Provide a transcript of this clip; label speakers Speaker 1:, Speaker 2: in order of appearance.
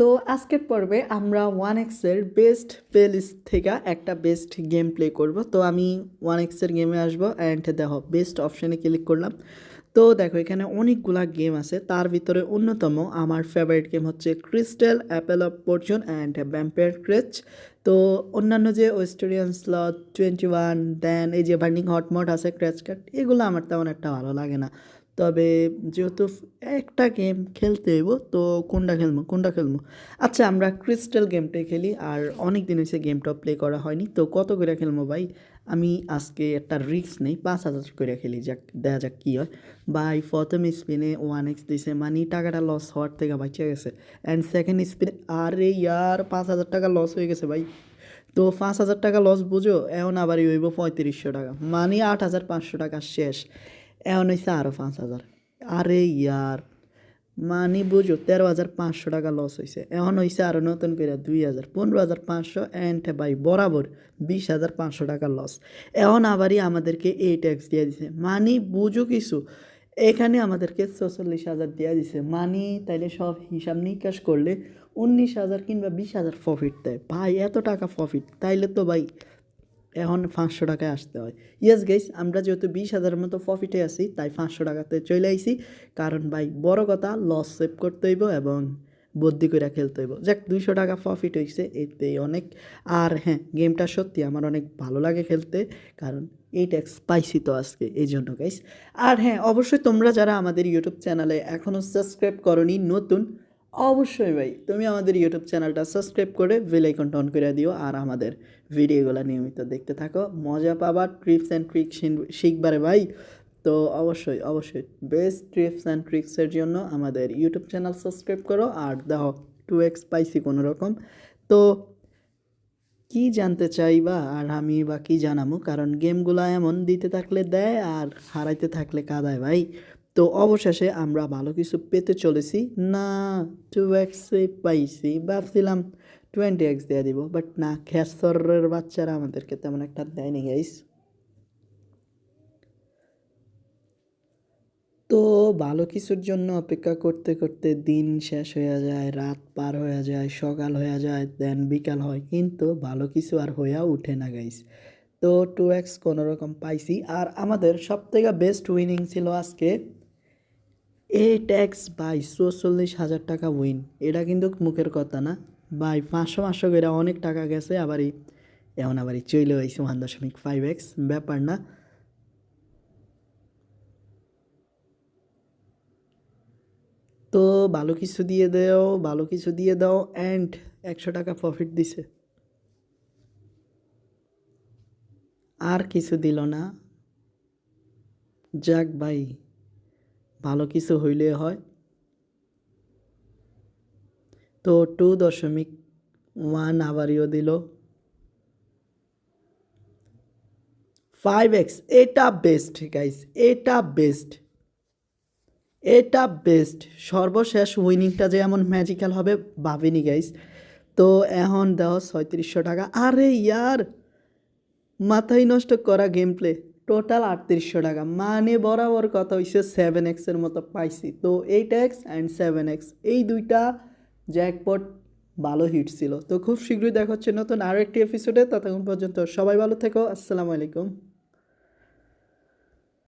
Speaker 1: তো আজকের পর্বে আমরা ওয়ান এক্সের বেস্ট প্লেলিস্ট থেকে একটা বেস্ট গেম প্লে করব। তো আমি ওয়ান এক্সের গেমে আসব অ্যান্ড দেখো বেস্ট অপশানে ক্লিক করলাম। তো দেখো এখানে অনেকগুলা গেম আছে। তার ভিতরে অন্যতম আমার ফেভারিট গেম হচ্ছে crystal apple of fortune and vampire creche তো অন্যান্য যে ওয়েস্টেরিয়ান স্লট টোয়েন্টি ওয়ান দেন এই যে বার্নিং হটমট আছে ক্র্যাচ কাট এগুলো আমার তেমন একটা ভালো লাগে না। তবে যেহেতু একটা গেম খেলতে হইব, তো কোনটা খেলব কোনটা খেলব? আচ্ছা আমরা ক্রিস্টাল গেমটাই খেলি, আর অনেক দিন হয়েছে গেমটা প্লে করা হয়নি, তো কত করে খেলব ভাই? আমি আজকে একটা রিস্ক নেই, পাঁচ হাজার করে খেলি, যাক, দেখা যাক কী হয়। ভাই, প্রথম স্পিনে ওয়ান এক্স দিছে মানে টাকাটা লস হওয়ার থেকে ভাই বাঁচিয়ে গেছে। অ্যান্ড সেকেন্ড স্পিনে আরে ইয়ার, পাঁচ হাজার টাকা লস হয়ে গেছে ভাই। তো পাঁচ হাজার টাকা লস বুঝো, এখন আবারই হইব পঁয়ত্রিশশো টাকা মানে আট হাজার পাঁচশো টাকা শেষ। এখন হয়েছে আরও পাঁচ হাজার আরে ইয়ার মানে বুঝো তেরো হাজার পাঁচশো টাকা লস হয়েছে এখন হয়েছে আরও নতুন করে দুই হাজার পনেরো হাজার পাঁচশো অ্যান্ড বাই বরাবর বিশ হাজার পাঁচশো টাকা লস এখন আবারই আমাদেরকে এই ট্যাক্স দিয়ে দিছে মানে বুঝো কিছু এখানে আমাদেরকে চৌচল্লিশ হাজার দেওয়া দিছে মানি তাইলে সব হিসাব নিকাশ করলে উনিশ হাজার কিংবা বিশ হাজার প্রফিট দেয় ভাই এত টাকা প্রফিট তাইলে তো ভাই এখন পাঁচশো টাকায় আসতে হয়। ইয়েস গাইস আমরা যেহেতু বিশ হাজারের মতো প্রফিটে আছি, তাই পাঁচশো টাকাতে চলে আইছি। কারণ ভাই, বড় কথা লস সেভ করতে হইব এবং বুদ্ধি করে খেলতে হইব। যাক, দুইশো টাকা প্রফিট হয়েছে এতে অনেক। আর হ্যাঁ গেমটা সত্যি আমার অনেক ভালো লাগে খেলতে, কারণ এই ট্যাক্স পাইছি তো আজকে এই জন্য গাইস আর হ্যাঁ অবশ্যই তোমরা যারা আমাদের ইউটিউব চ্যানেলে এখনও সাবস্ক্রাইব করনি, নতুন অবশ্যই ভাই, তুমি আমাদের ইউটিউব চ্যানেলটা সাবস্ক্রাইব করে বেল আইকনটা অন করে দিও আর আমাদের ভিডিওগুলো নিয়মিত দেখতে থাকো। মজা পাবা ট্রিপস অ্যান্ড ট্রিক্স শিখবারে ভাই। তো অবশ্যই অবশ্যই বেস্ট ট্রিপস অ্যান্ড ট্রিক্সের জন্য আমাদের ইউটিউব চ্যানেল সাবস্ক্রাইব করো আর দেখো টু এক্স পাইছি কোনো রকম তো কি জানতে চাই বা আর আমি বা কি জানাব কারণ গেমগুলো এমন দিতে থাকলে দেয় আর হারাইতে থাকলে কাদায় ভাই। তো অবশেষে আমরা ভালো কিছু পেতে চলেছি। না টু এক্সে পাইছি, ভাবছিলাম টোয়েন্টি এক্স দিয়ে দিব বাট না, খেসরের বাচ্চারা আমাদেরকে তেমন একটা দেয়নি গাইস তো ভালো কিছুর জন্য অপেক্ষা করতে করতে দিন শেষ হয়ে যায়, রাত পার হয়ে যায়, সকাল হয়ে যায় দেন বিকাল হয়, কিন্তু ভালো কিছু আর হইয়া উঠে না গাইস তো টু এক্স কোনোরকম পাইছি, আর আমাদের সব থেকে বেস্ট উইনিং ছিল আজকে এ ট্যাক্স বাই চৌচল্লিশ হাজার টাকা উইন এটা কিন্তু মুখের কথা না। বাই পাঁচশো পাঁচশো করে অনেক টাকা গেছে আবারই এখন আবারই চলে হয়েছে ওয়ান দশমিক ফাইভ এক্স ব্যাপার না। তো ভালো কিছু দিয়ে দাও, ভালো কিছু দিয়ে দাও অ্যান্ড একশো টাকা প্রফিট দিছে। আর কিছু দিল না। যাক ভাই। ভালো কিছু হইলে হয়। তো টু দশমিক ওয়ান আবারও দিল। ফাইভ এক্স এটা বেস্ট গাইস এটা বেস্ট এটা বেস্ট সর্বশেষ উইনিংটা যে এমন ম্যাজিক্যাল হবে, ভাবিনি গাইস তো এখন দেওয়া ছয়ত্রিশশো টাকা। আরে ইয়ার, মাথায় নষ্ট করা গেম প্লে টোটাল আটত্রিশশো টাকা। মানে বরাবর কথা হয়েছে সেভেন এক্সের মতো পাইছি। তো eight X and seven X এই দুইটা জ্যাকপট ভালো হিট ছিল। তো খুব শীঘ্রই দেখা হচ্ছে নতুন আরও একটি এপিসোডে ততক্ষণ পর্যন্ত সবাই ভালো থেকো। আসসালামু আলাইকুম।